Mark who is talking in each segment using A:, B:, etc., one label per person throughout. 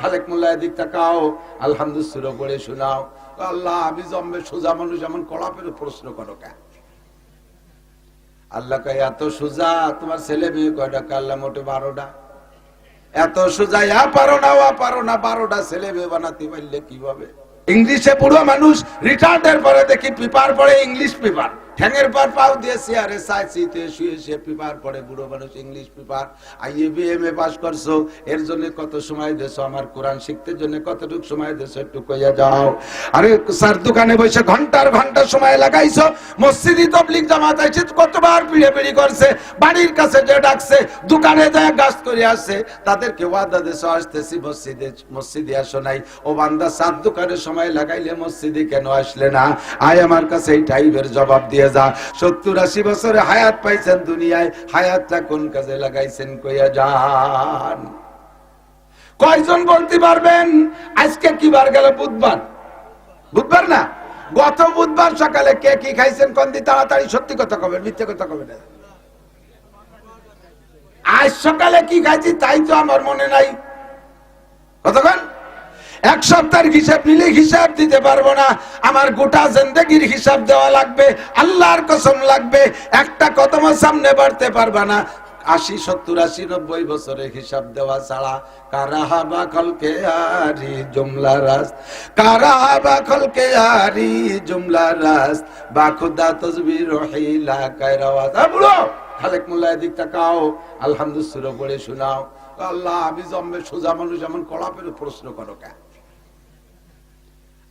A: খালেক মোল্লা এদিক তাকাও, আলহামদুলিল্লাহ পড়ে শোনাও। আল্লাহ, আমি জম্বে সোজা মানুষ, এমন কড়াপের প্রশ্ন করো কেন? আল্লাহ কয়, এত সোজা? তোমার ছেলে মেয়ে কয়টা? আল্লাহ মোটে বারোটা। এত সোজা? ইয়া পারো না ওয়া পারো না বারোটা ছেলে মেয়ে বানাতে পারলে কীভাবে? ইংলিশে পুরো মানুষ রিটার্নের পরে দেখি পেপার পড়ে, ইংলিশ পেপার। ঠ্যাঙের পর পাও দিয়ে চেয়ারে সাইসিতে শুয়ে শুয়ে পেপার পড়ে, বুড়ো মানুষ English paper I A B M A pass করছ, এর জন্য কত সময় দেছো? আমার কোরআন শিখতে জন্য কতটুকু সময় দেছো? একটু কইয়া যাও। আরে স্যার দোকানে বসে ঘণ্টার ঘণ্টা সময় লাগাইছো? মসজিদি তবলিগ জামাত আইছে, কতবার পিড়ে পিড়ি করছে? বাড়ির কাছে যে ডাকছে, দোকানে যায় গাছ করে আসছে তাদেরকে ওয়াদা দেশে আসতেছি মসজিদে মসজিদে আসো নাই। ও বান্দা সাত দোকানে সময় লাগাইলে মসজিদে কেন আসলে না? আয় আমার কাছে এই টাইপের জবাব দিয়ে যা। সত্তর আশি বছরে হায়াত পাইছেন দুনিয়ায়, হায়াতটা কোন কাজে লাগাইছেন কইয়া যান। কয়জন বলতে পারবেন, আজকে কি বার গেল বুধবার? বুধবার না? গত বুধবার সকালে কে কি খাইছেন কোন দিন? তাড়াতাড়ি সত্যি কথা কবেন, মিথ্যে কথা কবেন না। আজ সকালে কি খাইছি তাই তো আমার মনে নাই। কতক্ষণ? এক সপ্তাহের হিসাব নিলে হিসাব দিতে পারব না। আমার গোটা জিন্দগির হিসাব দেওয়া লাগবে, আল্লাহর কসম লাগবে, একটা কদম সামনে বাড়তে পারবা না। আশি, সত্তর, আশি, নব্বই বছরের হিসাব দেওয়া ছাড়া কারাহাবা খলকে আরি জুমলা রাস কারাহাবা খলকে আরি জুমলা রাস বাখুদা তসবির রহিলা কায়রাওয়াজ বুড়ো, খালেক মোল্লা এদিক তাকাও, আলহামদুলিল্লাহ পড়ে শোনাও। আল্লাহ, আমি জম্বে সোজা মানুষ, এমন কলাপের প্রশ্ন করো কেন?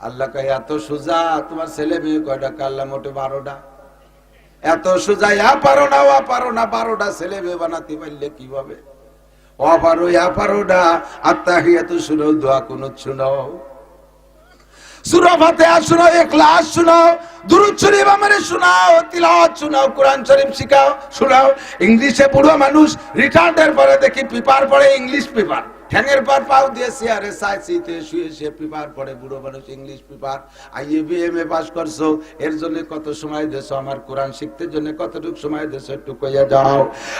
A: আল্লাহ কয়, এত সোজা, তোমার ছেলে মেয়ে কয়টা? আল্লাহ মোটে বারোটা। এত সোজা ইয়া পারো না, ওয়া পারো না, বারোটা ছেলে মেয়ে বানাতে পারলে কীভাবে? ও পারো ইয়া পারো না, আত্মাহিয়াত শুনো, দোয়া কোন শুনো। সূরা ফাতিহা শুনো, ইখলাস শুনো, দুরূদ শরীফ আমারে শোনাও, তিলাওয়াত শোনাও, কোরআন শরীফ শিখাও, শোনাও। ইংলিশে বুড়ো মানুষ রিটার্নের পরে দেখি পেপার পড়ে, ইংলিশ পেপার। ঠ্যাঙের পর পাও দিয়ে চেয়ারে সাইসিতে শুয়ে শুয়ে পেপার পড়ে, বুড়ো মানুষ English paper BM A pass করছ, এর জন্য কত সময় দেছো আমার কোরআন শিখতে জন্য কতটুকু সময় দেছো একটু কইয়া যাও।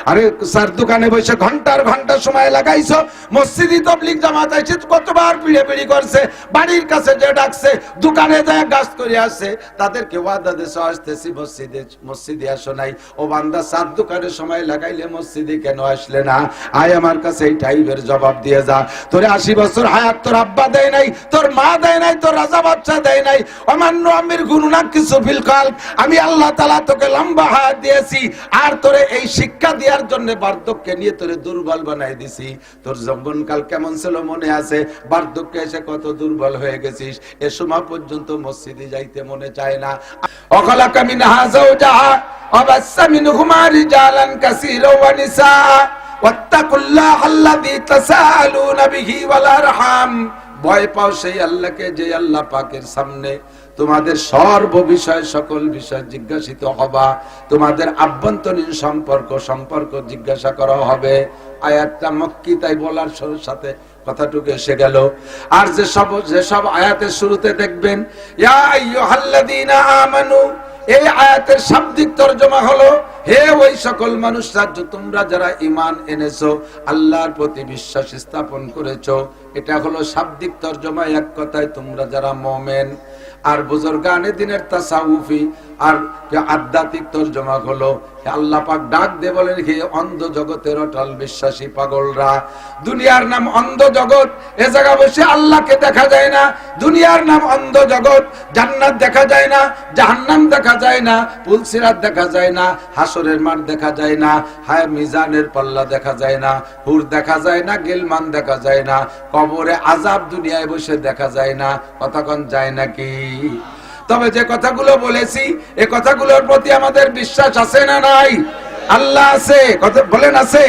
A: আরে স্যার, দোকানে বসে ঘণ্টার ঘণ্টা সময় লাগাইছো? মসজিদি তবলিগ জামাত আইছে, কতবার পিড়ে পিড়ি করছে? বাড়ির কাছে যে ডাকছে, দোকানে যায় গাছ করে আসছে, তাদেরকে ওয়াদা দেশে আসতেছি মসজিদে মসজিদে আসো নাই। ও বান্দা সাত দোকানে সময় লাগাইলে মসজিদে কেন আসলে না? আয় আমার কাছে এই টাইপের জবাব দিয়ে যা তোরে আশি বছর হায়াত তোর আব্বা দেয় নাই, তোর মা দেয় নাই, তোর রাজা বাচ্চা দেয় নাই। অমান্য আমির গুরুনা কিছু ফিলকাল আমি আল্লাহ তালা তোকে লম্বা হায়াত দিয়েছি, আর তোরে এই শিক্ষা দেওয়ার জন্য বার্ধক্যে নিয়ে তোরে দুর্বল বানাই দিছি। তোর যৌবনকাল কেমন ছিল মনে আছে? বার্ধক্যে এসে কত দুর্বল হয়ে গেছিস? এ সময় পর্যন্ত মসজিদে যাইতে মনে চায় না। অকলা কামিন হাজাও যাহা অবাসা মিনহুমা রিজালান কাসীরা ওয়া নিসা। ওয়াত্তাকুল্লাহ আল্লাযী তাসালুনা বিহি ওয়াল আরহাম। ভয় পাও সেই আল্লাহকে, যে আল্লাহ পাকের সামনে তোমাদের সর্ব বিষয় সকল বিষয় জিজ্ঞাসিত হবা, তোমাদের আভ্যন্তরীণ সম্পর্ক সম্পর্ক জিজ্ঞাসা করা হবে। আয়াতটা মক্কি তাই বলার সাথে কথাটুকু এসে গেল। আর যে সব, যে আয়াতের শুরুতে দেখবেন, ইয়া আইয়ুহাল্লাযীনা আমানু, এই আয়াতের শাব্দিক তর্জমা হলো হে ওই সকল মানুষরা তোমরা যারা ইমান এনেছো, আল্লাহর প্রতি বিশ্বাস স্থাপন করেছ, এটা হলো শাব্দিক তর্জমায় এক কথায় তোমরা যারা মমেন। আর বুজুর্গানে দিনের তাসাউফি, আর আধ্যাত্মিক তর্জমা হলো আল্লাহ পাক ডাক দে বলেন, হে অন্ধ জগতের অটল বিশ্বাসী পাগলরা, দুনিয়ার নাম অন্ধ জগৎ, এ জায়গা বসে আল্লাহকে দেখা যায় না। দুনিয়ার নাম অন্ধ জগৎ, জান্নাত দেখা যায় না, জাহান্নাম দেখা যায় না, পুলসিরাত দেখা যায় না, হাসরের মাঠ দেখা যায় না, হায় মিজানের পাল্লা দেখা যায় না, হুর দেখা যায় না, গিলমান দেখা যায় না, কবরে আজাব দুনিয়ায় বসে দেখা যায় না, কতক্ষণ যায় নাকি? তবে যে কথাগুলো বলেছি, এ কথাগুলোর প্রতি আমাদের বিশ্বাস আছে না নাই? আল্লাহ আছে, কথা বলেন আছে?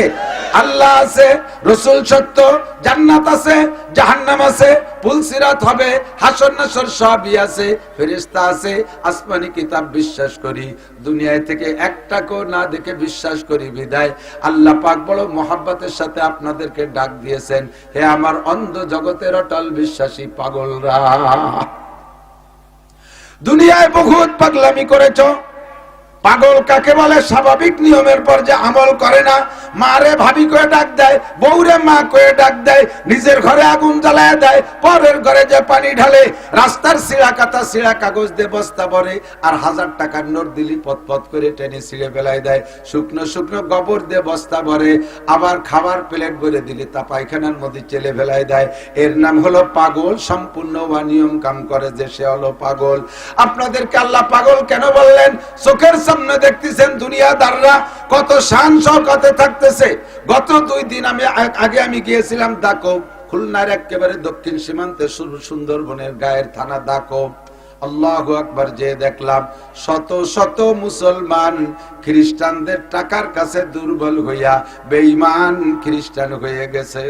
A: আল্লাহ আছে, রসুল সত্য, জান্নাত আছে, জাহান্নাম আছে পুলসিরাত হবে, হাসর নাসর সবই আছে, ফেরেশতা আছে, আসমানি কিতাব বিশ্বাস করি, দুনিয়ায় থেকে একটাকেও না দেখে বিশ্বাস করি, বিদায়। আল্লাহ পাক বড় মোহাব্বতের সাথে আপনাদেরকে ডাক দিয়েছেন, হে আমার অন্ধ জগতের অটল বিশ্বাসী পাগলরা। দুনিয়ায় বহুত পাগলামি করেছ। পাগল কাকে বলে? স্বাভাবিক নিয়মের পর যে আমল করে না, মারে ভাবি করে ডাক দেয়, বউরে মা করে ডাক দেয়, নিজের ঘরে আগুন জ্বালায় দেয়, পরের ঘরে যে পানি ঢালে, রাস্তার সিঁড়া কাতা সিঁড়া কাগজ দিয়ে বস্তা ভরে আর হাজার টাকার নোট দিলি পথ পথ করে টেনে ছিঁড়ে ফেলায় দেয়। শুকনো শুকনো গোবর দিয়ে বস্তা ভরে, আবার খাবার প্লেট ভরে দিলি তা পায়খানার মধ্যে চেলে ফেলায় দেয়। এর নাম হলো পাগল, সম্পূর্ণ বা নিয়ম কাম করে যে সে হলো পাগল। আপনাদেরকে আল্লাহ পাগল কেন বললেন? চোখের সামনে দেখতেছেন দুনিয়াদাররা, কত শান শওকতে থাকতেছে। গত দুই দিন আমি আগে আমি গিয়েছিলাম দাকব খুলনার একেবারে দক্ষিণ সীমান্তে সুন্দরবনের গায়ের থানা দাকব আল্লাহ আকবার যে দেখলাম, শত শত মুসলমান খ্রিস্টানদের টাকার কাছে দুর্বল হইয়া বেঈমান খ্রিস্টান হয়ে গেছে।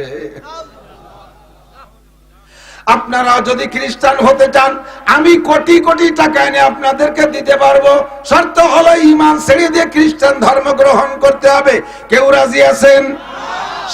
A: আপনারা যদি খ্রিস্টান হতে চান, আমি কোটি কোটি টাকা এনে আপনাদেরকে দিতে পারব। শর্ত হলো ইমান ছেড়ে দিয়ে খ্রিস্টান ধর্ম গ্রহণ করতে হবে। কেউ রাজি আছেন?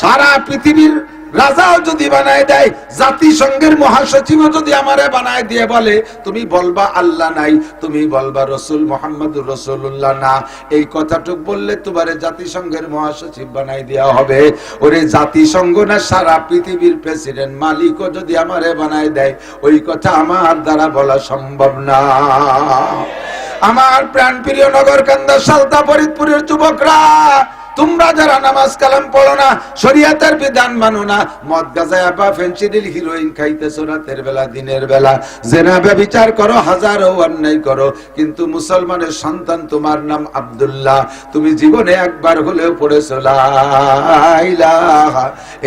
A: সারা পৃথিবীর রাজাও যদি বানায় দেয়, জাতিসংঘের মহাসচিব যদি আমারে বানায় দিয়ে বলে, তুমি বলবা আল্লাহ নাই, তুমি বলবা রসুল মোহাম্মদুর রসুল্লাহ না। এই কথাটুক বললে তোমারে জাতিসংঘের মহাসচিব বানাই দেওয়া হবে। ওরে জাতিসংঘ না, সারা পৃথিবীর প্রেসিডেন্ট মালিকও যদি আমারে বানায় দেয়, ওই কথা আমার দ্বারা বলা সম্ভব না। আমার প্রাণ প্রিয় নগর কান্দা সালতা ফরিদপুরের যুবকরা তোমরা যারা নামাজ কালাম পড়ো না, শরিয়াতের বিধান মানো না, মদ গাজায় বা ফেন্সিডিল হিরোইন খাইতেছো রাতের বেলা, দিনের বেলা। জেনা ব্যভিচার করো, হাজারো অন্যায় করো, কিন্তু মুসলমানের সন্তান তোমার নাম আব্দুল্লাহ। তুমি জীবনে একবার হলেও পড়েছো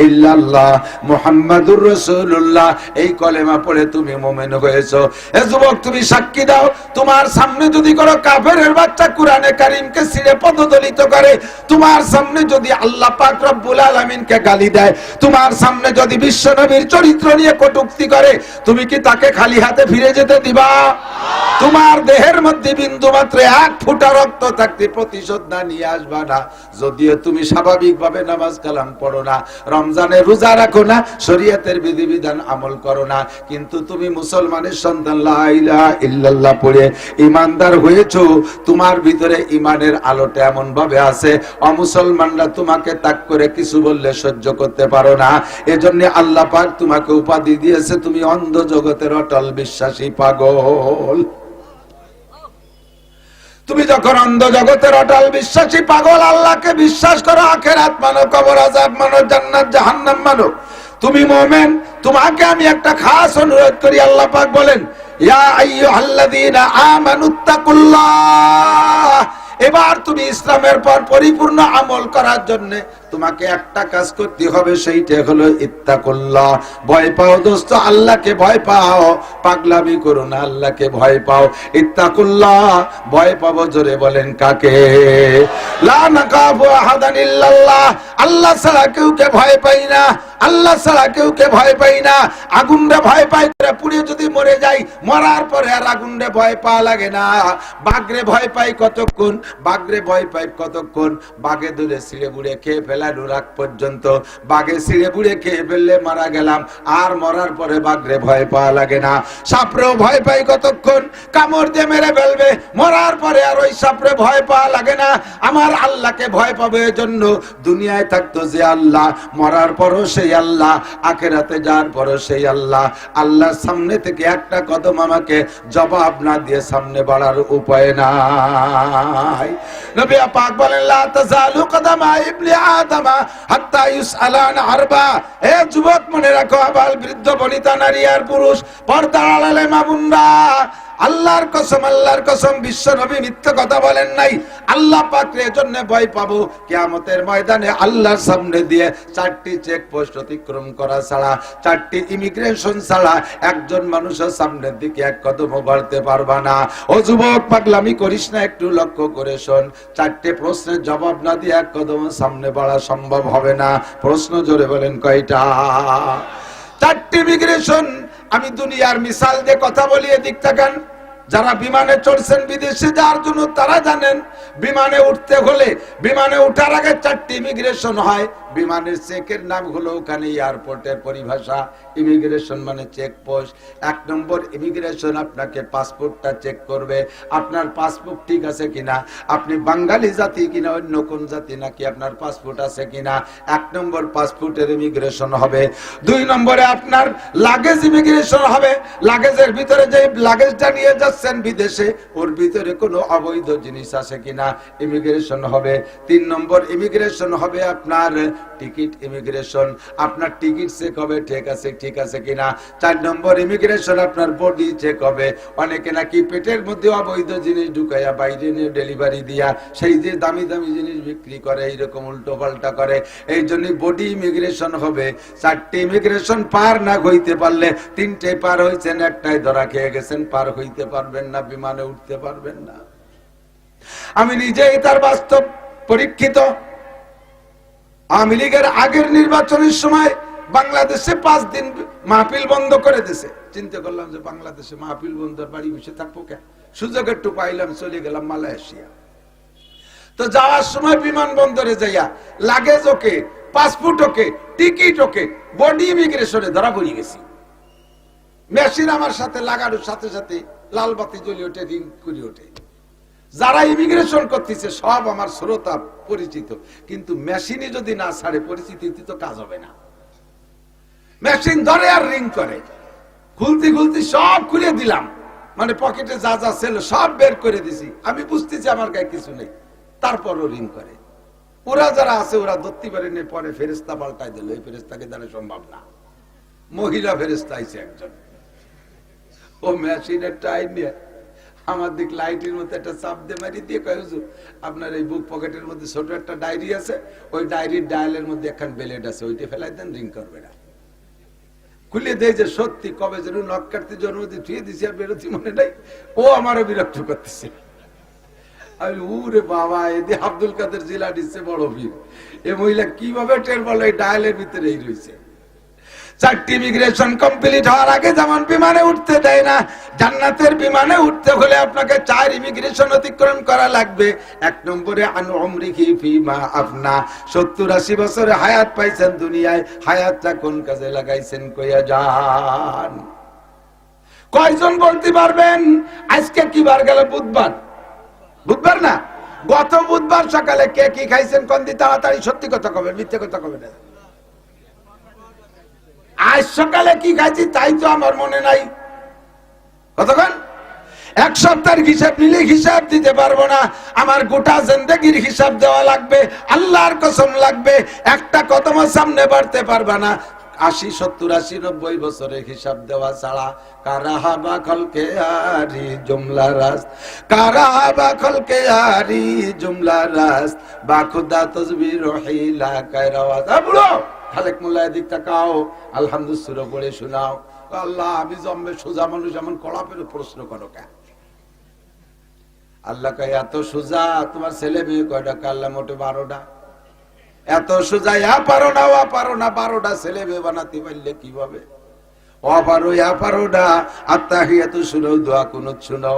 A: ইল্লাল্লাহ, মুহাম্মাদুর রাসূলুল্লাহ। এই কলেমা পড়ে তুমি মুমিন হয়েছো। এ যুবক, তুমি সাক্ষী দাও, তোমার সামনে যদি কোনো কাফেরের বাচ্চা কোরআনে কারীমকে ছিঁড়ে পদদলিত করে, তোমার সামনে যদি আল্লাহ পাক রব্বুল আলামিনকে গালি দেয়, তোমার সামনে যদি বিশ্ব নবীর চরিত্র নিয়ে কটূক্তি করে, তুমি কি তাকে খালি হাতে ফিরে যেতে দিবা? তোমার দেহের মধ্যে বিন্দু মাত্র এক ফুটা রক্ত থাকতে প্রতিশোধ না নিয়ে আসবা না। যদিও তুমি স্বাভাবিকভাবে নামাজ কালাম পড়ো না, রমজানে রোজা রাখো না, শরীয়তের বিধিবিধান আমল করো না, কিন্তু তুমি মুসলমানের সন্তান লা ইলাহা ইল্লাল্লাহ পড়ে ইমানদার হয়েছো, তোমার ভিতরে ইমানের আলোটা এমন ভাবে আছে অমুসলমানরা তোমাকে তাক করে কিছু বললে সহ্য করতে পারো না। এজন্য আল্লাহ পাক তোমাকে উপাধি দিয়েছে, তুমি অন্ধ জগতের অটল বিশ্বাসী পাগল। তুমি যখন অন্ধ জগতের অটল বিশ্বাসী পাগল, আল্লাহকে বিশ্বাস করো, আখেরাত মানো, কবর আজাব মানো, জান্নাত, জাহান্নাম মানো। তুমি মোমেন, তোমাকে আমি একটা খাস অনুরোধ করি, আল্লাহ পাক বলেন, ইয়া আইয়ুহাল্লাযীনা আমানুত্তাকুল্লাহ এবার তুমি ইসলামের পর পরিপূর্ণ আমল করার জন্য তোমাকে একটা কাজ করতে হবে, সেইটা হলো ইত্তাকুল্লাহ। ভয় পাও দোস্ত, আল্লাহকে ভয় পাও। পাগলামি করো না, আল্লাহকে ভয় পাও। ইত্তাকুল্লাহ, ভয় পাবো জোরে বলেন কাকে? লা নাকাফু আহাদান ইল্লাল্লাহ। আল্লাহ ছাড়া কেউকে ভয় পাই না। আল্লাহ ছাড়া কেউকে ভয় পাই না। আগুনরে ভয় পাই করে পুড়ে যদি মরে যাই মরার পরে আর আগুনরে ভয় পাওয়া লাগে না। বাঘরে ভয় পাই কতক্ষণ? বাঘরে ভয় পাই কতক্ষণ? বাঘে দূরে ছিঁড়ে বুড়ে খেয়ে ফেলানোর আগ পর্যন্ত বাঘে ছিঁড়ে বুড়ে খেয়ে ফেললে মারা গেলাম। আর মরার পরে বাঘরে ভয় পাওয়া লাগে না। সাপরেও ভয় পাই কতক্ষণ? কামড় দিয়ে মেরে ফেলবে। মরার পরে আর ওই সাপরে ভয় পাওয়া লাগে না। আমার আল্লাহকে ভয় পাবে এজন্য দুনিয়ায় থাকতো যে আল্লাহ। মরার পরও সেই আল্লাহ। আখেরাতে যাওয়ার পরও সেই আল্লাহ। আল্লাহর সামনে থেকে একটা কদম আমাকে জবাব না দিয়ে সামনে বাড়ার উপায় নাই। নবী পাক বলেন, লা তাজালু কদমা ইবনি আদমা হাত্তা ইউসআলান আরবা। হে যুবক মনে রাখো, আবাল বৃদ্ধ, বনিতা নারী আর পুরুষ, পর্দার আড়ালে মামুনরা আল্লাহর কসম আল্লাহর কসম, বিশ্ব নবী মিথ্যা কথা বলেন নাই। আল্লাহ পাকরে জন্য ভয় পাবো। কিয়ামতের ময়দানে আল্লাহর সামনে দিয়ে চারটি চেক পোস্ট অতিক্রম করা ছাড়া, চারটি ইমিগ্রেশন ছাড়া একজন মানুষের সামনের দিকে এক কদমও বাড়তে পারবা না। ও যুবক, পাগলামি করিস না, একটু লক্ষ্য করে শোন। চারটে প্রশ্নের জবাব না দিয়ে এক কদম সামনে বাড়া সম্ভব হবে না। প্রশ্ন জোরে বলেন কয়টা? চারটি ইমিগ্রেশন আমি দুনিয়ার মিসাল দিয়ে কথা বলি এদিক কেন যারা বিমানে চড়ছেন বিদেশে যাওয়ার জন্য তারা জানেন, বিমানে উঠতে হলে, বিমানে উঠার আগে চারটি ইমিগ্রেশন হয়। বিমানের চেকের নাম হলো ওখানে এয়ারপোর্টের পরিভাষা ইমিগ্রেশন মানে চেক পোস্ট এক নম্বর ইমিগ্রেশন আপনাকে পাসপোর্টটা চেক করবে। আপনার পাসপোর্ট ঠিক আছে কিনা? আপনি বাঙালি জাতি কিনা, অন্য কোন জাতি নাকি আপনার পাসপোর্ট আছে কিনা? এক নম্বর পাসপোর্টের ইমিগ্রেশন হবে। দুই নম্বরে আপনার লাগেজ ইমিগ্রেশন হবে। লাগেজের ভিতরে যে লাগেজটা নিয়ে যাচ্ছেন বিদেশে, ওর ভিতরে কোনো অবৈধ জিনিস আছে কিনা? ইমিগ্রেশন হবে। তিন নম্বর ইমিগ্রেশন হবে আপনার টিকিট ইমিগ্রেশন। আপনার টিকিট চেক হবে, ঠিক আছে ঠিক আছে কিনা? চার নম্বর ইমিগ্রেশন আপনার বডি চেক হবে। অনেকে নাকি পেটের মধ্যে অবৈধ জিনিস ঢুকাইয়া বাইরে নিয়ে ডেলিভারি দিয়া সেই যে দামি দামি জিনিস বিক্রি করে, এইরকম উল্টো পাল্টা করে। এই জন্য বডি ইমিগ্রেশন হবে। চারটি ইমিগ্রেশন পার না হইতে পারলে তিনটে পার হয়েছেন একটাই ধরা খেয়ে গেছেন, পার হইতে পারবেন না, বিমানে উঠতে পারবেন না। আমি নিজেই তার বাস্তব পরীক্ষিত। আওয়ামী লীগের আগের নির্বাচনের সময় বাংলাদেশে পাঁচ দিন মাহফিল বন্ধ করে দিছে। চিন্তা করলাম যে বাংলাদেশে মাহফিল বন্ধ বাড়ি বসে থাকব কেন? সুযোগ একটু পাইলাম, চলে গেলাম মালয়েশিয়া। তো যাওয়ার সময় বিমানবন্দরে যাইয়া luggage okay passport okay ticket okay body ইমিগ্রেশনে ধরা পড়ে গেছি। মেশিন আমার সাথে লাগানোর সাথে সাথে লাল বাতি জ্বলে ওঠে, রিং করে ওঠে। যারা ইমিগ্রেশন করতেছে, সব আমার শ্রোতা পরিচিত। কিন্তু মেশিনে যদি না ছাড়ে, পরিচিতি তো কাজ হবে না। মেশিন ধরে আর রিং করে। খুলতে খুলতে সব খুলে দিলাম। মানে পকেটে যা যা ছিল সব বের করে দিছি। আমি বুঝতেছি আমার গায়ে কিছু নেই। তারপরও রিং করে। ওরা যারা আছে, ওরা ধরতে পারেনি পরে ফেরেস্তা পাল্টাই দিল। এই ফেরেস্তাকে দ্বারা সম্ভব না। মহিলা ফেরেস্তা আইছে একজন। ও মেশিনের টাইম নিয়ে আমার দিক লাইটের মধ্যে একটা চাপ দিয়ে মারি দিয়ে কয়, হুজুর, আপনার এই বুক পকেটের মধ্যে ছোট একটা ডায়েরি আছে, ওই ডায়েরির ডায়ালের মধ্যে একখান বেলেট আছে, ওইটা ফেলাই দেন রিং করবে না। খুলে দেয় যে, সত্যি, কবে যেন নখ কাটতে জন্মদি ধুয়ে দিছি আর বেরোতি মনে নাই। ও আমারও বিরক্ত করতেছে। আমি উরে বাবা এদি আব্দুল কাদের জেলা দিচ্ছে বড় ভিড়। এ মহিলা কীভাবে টের বলে এই ডায়ালের ভিতরেই রয়েছে? চারটি ইমিগ্রেশন কমপ্লিট হওয়ার আগে যেমন বিমানে উঠতে দেয় না, জান্নাতের বিমানে উঠতে হলে আপনাকে চার ইমিগ্রেশন অতিক্রম করা লাগবে। এক নম্বরে, আনু অমরিকি ফিমা আপনা সত্তর আশি বছরে হায়াত পাইছেন দুনিয়ায়। হায়াতটা কোন কাজে লাগাইছেন কইয়া যান। কয়জন বলতে পারবেন, আজকে কি বার গেল বুধবার? বুধবার না? গত বুধবার সকালে কে কি খাইছেন কোন দিন? তাড়াতাড়ি সত্যি কথা কবেন, মিথ্যে কথা কবেন না। আজ সকালে কি খাইছি তাই তো আমার মনে নাই। কতক্ষণ? এক সপ্তাহের হিসাব নিলে হিসাব দিতে পারব না। আমার গোটা জিন্দগির হিসাব দেওয়া লাগবে, আল্লাহর কসম লাগবে, একটা কদম সামনে বাড়তে পারবা না। আশি, সত্তর, আশি, নব্বই বছরের হিসাব দেওয়া ছাড়া কারাহাবা খলকে আরি জুমলা রাস কারাহাবা খলকে আরি জুমলা রাস বা খুদা রহিলা কায়রাওয়াজ বুড়ো! খালেক মোল্লা, এদিক তাকাও, আলহামদুলিল্লাহ পড়ে শোনাও। আল্লাহ, আমি জম্মে সোজা মানুষ, এমন কড়াপের প্রশ্ন করো কেন আল্লাহ কয়, এত সোজা, তোমার ছেলে মেয়ে কয়টা? আল্লাহ, মোটে বারোটা। এত সোজা, ইয়া পারো না ওয়া পারো না বারোটা ছেলে মেয়ে বানাতে পারলে কীভাবে? ও পারো, ইয়া পারো না আত্মাহিয়াত শুনো দোয়া কুনুত শুনো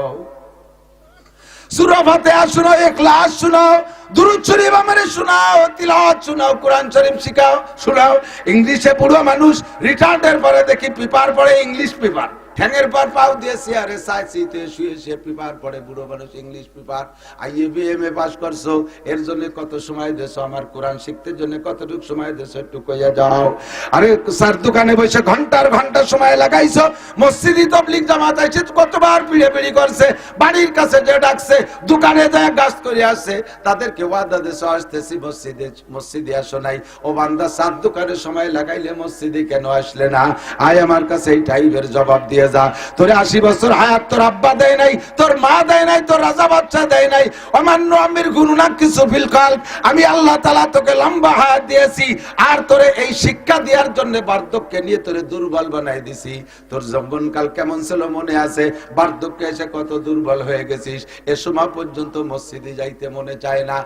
A: সূরা ফাতিহা শোনাও ইখলাস শোনাও দুরূদ শরীফ আমারে শোনাও, তিলাওয়াত শোনাও, কোরআন শরীফ শিখাও, শোনাও। ইংলিশে পড়ুয়া মানুষ রিটার্ডের পরে দেখি পেপার পড়ে, ইংলিশ পেপার। ঠ্যাঙের পর পাও দিয়ে চেয়ারে সাইসিতে শুয়ে শুয়ে পেপার পড়ে, বুড়ো মানুষ English paper IA BMA pass করছ, এর জন্য কত সময় দেছো? আমার কোরআন শিখতে জন্য কতটুকু সময় দেছো? একটু কইয়া যাও। আরে স্যার দোকানে বসে ঘণ্টার ঘণ্টা সময় লাগাইছো, মসজিদি তবলিগ জামাত আইছে, কতবার পিড়ে পিড়ি করছে, বাড়ির কাছে যে ডাকছে, দোকানে যায় গাছ করে আসছে, তাদেরকে ওয়াদা দেশে আসতেছি মসজিদে মসজিদে আসো নাই। ও বান্দা সাত দোকানে সময় লাগাইলে মসজিদে কেন আসলে না? আয় আমার কাছে এই টাইপের জবাব দিয়ে যা। তোর আশি বছর হায়াত তোর আব্বা দেয় নাই, তোর মা দেয় নাই, তোর রাজা বাচ্চা দেয় নাই। অমান্য আমির গুরুনা কিছু ফিল কাল আমি আল্লাহ তালা তোকে লম্বা হায়াত দিয়েছি, আর তোরে এই শিক্ষা দেওয়ার জন্য বার্ধক্যে নিয়ে তোরে দুর্বল বানাই দিছি। তোর যৌবনকাল কেমন ছিল মনে আছে? বার্ধক্যে এসে কত দুর্বল হয়ে গেছিস? এ সময় পর্যন্ত মসজিদে যাইতে মনে চায় না।